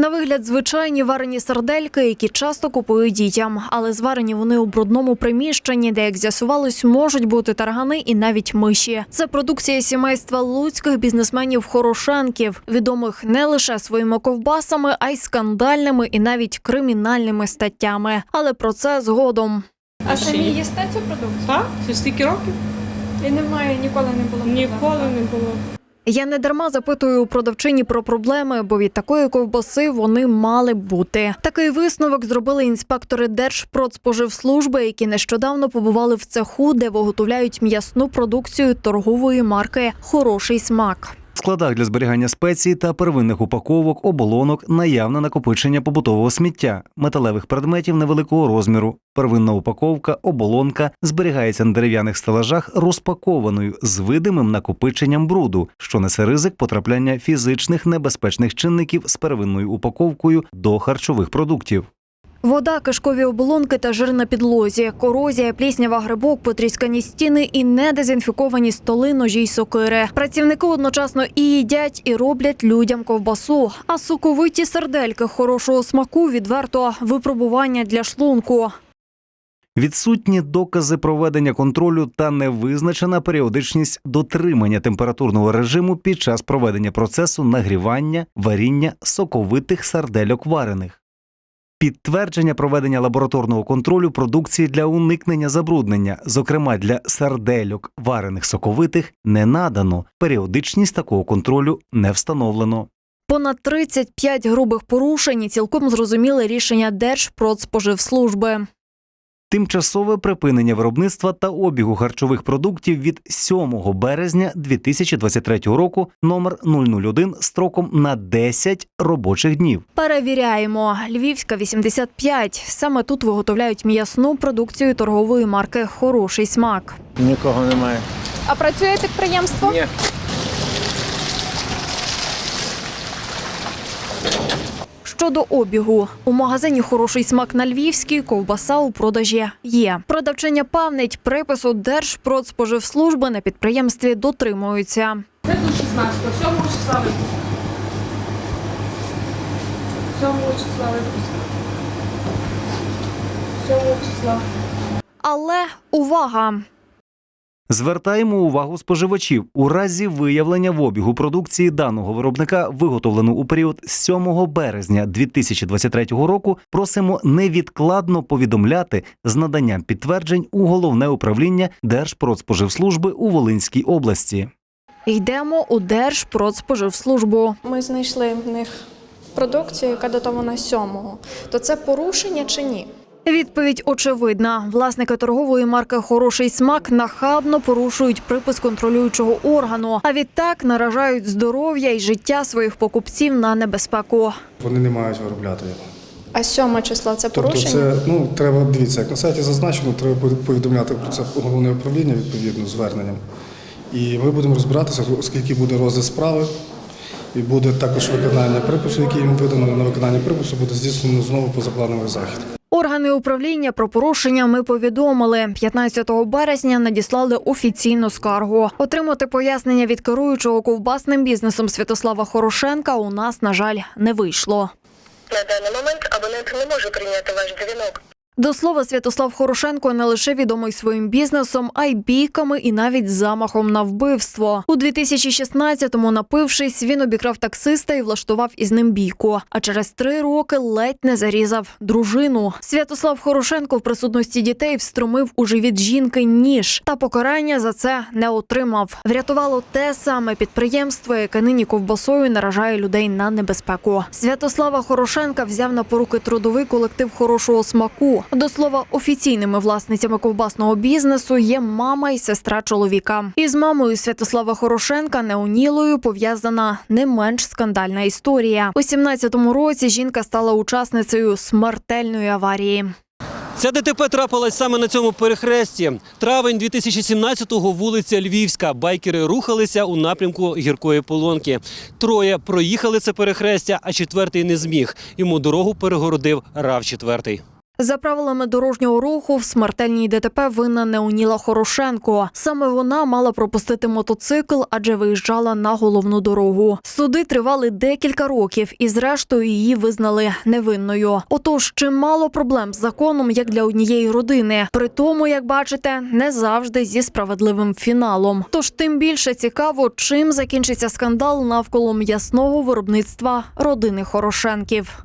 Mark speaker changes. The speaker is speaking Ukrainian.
Speaker 1: На вигляд звичайні варені сардельки, які часто купують дітям, але зварені вони у брудному приміщенні, де, як з'ясувалось, можуть бути таргани і навіть миші. Це продукція сімейства луцьких бізнесменів Хорошенків, відомих не лише своїми ковбасами, а й скандальними і навіть кримінальними статтями. Але про це згодом.
Speaker 2: А самі їсте цю продукцію?
Speaker 3: Так, це стільки років?
Speaker 2: І немає, ніколи не було.
Speaker 3: Ніколи не було.
Speaker 1: Я не дарма запитую у продавчині про проблеми, бо від такої ковбаси вони мали бути. Такий висновок зробили інспектори Держпродспоживслужби, які нещодавно побували в цеху, де виготовляють м'ясну продукцію торгової марки Хороший смак.
Speaker 4: Складах для зберігання спецій та первинних упаковок, оболонок, наявне накопичення побутового сміття, металевих предметів невеликого розміру. Первинна упаковка, оболонка зберігається на дерев'яних стелажах розпакованою з видимим накопиченням бруду, що несе ризик потрапляння фізичних небезпечних чинників з первинною упаковкою до харчових продуктів.
Speaker 1: Вода, кишкові оболонки та жир на підлозі, корозія, пліснява грибок, потріскані стіни і недезінфіковані столи, ножі й сокири. Працівники одночасно і їдять, і роблять людям ковбасу. А соковиті сердельки хорошого смаку відверто випробування для шлунку.
Speaker 4: Відсутні докази проведення контролю та невизначена періодичність дотримання температурного режиму під час проведення процесу нагрівання, варіння соковитих сардельок варених. Підтвердження проведення лабораторного контролю продукції для уникнення забруднення, зокрема для сардельок варених соковитих, не надано. Періодичність такого контролю не встановлено.
Speaker 1: Понад 35 грубих порушень і цілком зрозуміле рішення Держпродспоживслужби.
Speaker 4: Тимчасове припинення виробництва та обігу харчових продуктів від 7 березня 2023 року номер 001 строком на 10 робочих днів.
Speaker 1: Перевіряємо. Львівська 85. Саме тут виготовляють м'ясну продукцію торгової марки Хороший смак.
Speaker 5: Нікого немає.
Speaker 2: А працює підприємство?
Speaker 5: Ні.
Speaker 1: Щодо обігу, у магазині Хороший смак на Львівській ковбаса у продажі є. Продавчиня певнить, припису Держпродспоживслужби на підприємстві дотримуються.
Speaker 3: Це до 16, 7 числа випуск. 7 числа випуск. 7 числа.
Speaker 1: Але увага!
Speaker 4: Звертаємо увагу споживачів у разі виявлення в обігу продукції даного виробника, виготовлену у період з 7 березня 2023 року. Просимо невідкладно повідомляти з наданням підтверджень у головне управління Держпродспоживслужби у Волинській області.
Speaker 1: Йдемо у Держпродспоживслужбу.
Speaker 2: Ми знайшли в них продукцію, яка датована 7-го. То це порушення чи ні?
Speaker 1: Відповідь очевидна. Власники торгової марки Хороший смак нахабно порушують припис контролюючого органу, а відтак наражають здоров'я і життя своїх покупців на небезпеку.
Speaker 6: Вони не мають виробляти його.
Speaker 2: А 7 число це
Speaker 6: Тобто,
Speaker 2: порушення?
Speaker 6: це ну треба дивіться, як на сайті зазначено, треба повідомляти про це головне управління відповідно зверненням. І ми будемо розбиратися, оскільки буде розгляд справи, і буде також виконання припису, який їм видано на виконання припису, буде здійснено знову позаплановий захід.
Speaker 1: Органи управління про порушення ми повідомили. 15 березня надіслали офіційну скаргу. Отримати пояснення від керуючого ковбасним бізнесом Святослава Хорошенка у нас, на жаль, не вийшло.
Speaker 7: На даний момент абонент не може прийняти ваш дзвінок.
Speaker 1: До слова, Святослав Хорошенко не лише відомий своїм бізнесом, а й бійками і навіть замахом на вбивство. У 2016-му, напившись, він обікрав таксиста і влаштував із ним бійку. А через три роки ледь не зарізав дружину. Святослав Хорошенко в присутності дітей встромив у живіт жінки ніж, та покарання за це не отримав. Врятувало те саме підприємство, яке нині ковбасою наражає людей на небезпеку. Святослава Хорошенка взяв на поруки трудовий колектив хорошого смаку. До слова, офіційними власницями ковбасного бізнесу є мама і сестра чоловіка. Із мамою Святослава Хорошенка Неонілою пов'язана не менш скандальна історія. У 17-му році жінка стала учасницею смертельної аварії.
Speaker 8: Ця ДТП трапилась саме на цьому перехресті. Травень 2017-го, вулиця Львівська. Байкери рухалися у напрямку гіркої полонки. Троє проїхали це перехрестя, а четвертий не зміг. Йому дорогу перегородив рав четвертий.
Speaker 1: За правилами дорожнього руху в смертельній ДТП винна Неоніла Хорошенко. Саме вона мала пропустити мотоцикл, адже виїжджала на головну дорогу. Суди тривали декілька років, і зрештою її визнали невинною. Отож, чимало проблем з законом, як для однієї родини. При тому, як бачите, не завжди зі справедливим фіналом. Тож тим більше цікаво, чим закінчиться скандал навколо м'ясного виробництва родини Хорошенків.